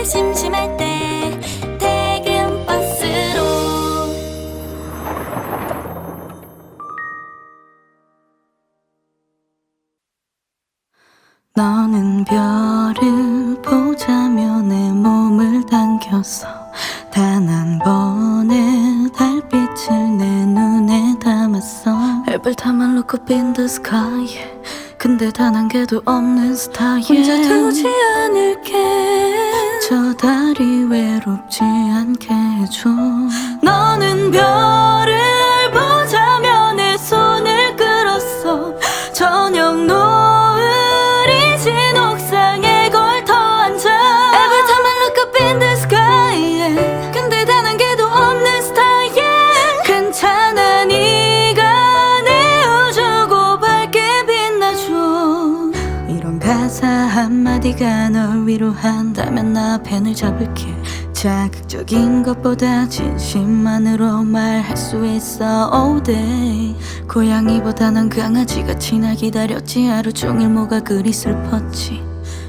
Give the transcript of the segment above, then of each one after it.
때 심심할 때 퇴근 버스로. 너는 별을 보자며 내 몸을 당겼어 단 한 번의 달빛을 내 눈에 담았어. look up in the sky 근데 단 한 개도 없는 스타일. 혼자 두지 않을게 저 달이 외롭지 않게 해줘 가사 한마디가 널 위로한다면 나 펜을 잡을게. 자극적인 것보다 진심만으로 말할 수 있어. All day. 고양이보다 넌 강아지같이 날 기다렸지. 하루 종일 뭐가 그리 슬펐지.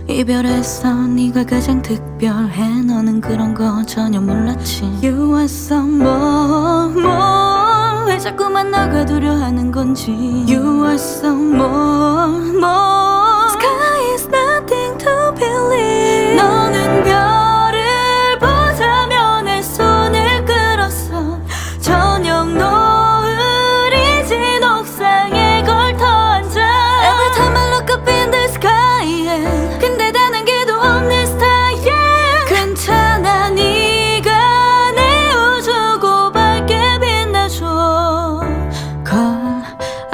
이별했어 네가 가장 특별해. 너는 그런 거 전혀 몰랐지. You are someone more. 왜 자꾸만 나가 두려 하는 건지. You are someone more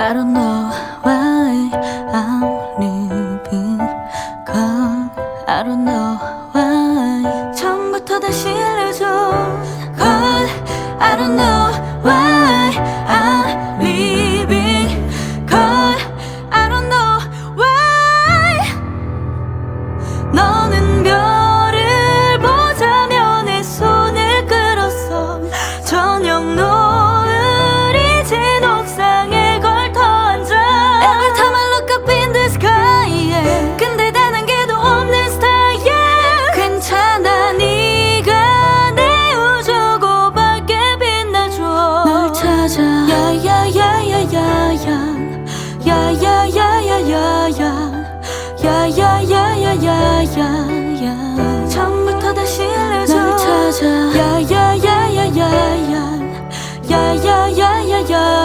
I don't know why I'm leaving Call I don't know why 처음부터 다시 알려줘 Call I don't know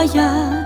呀。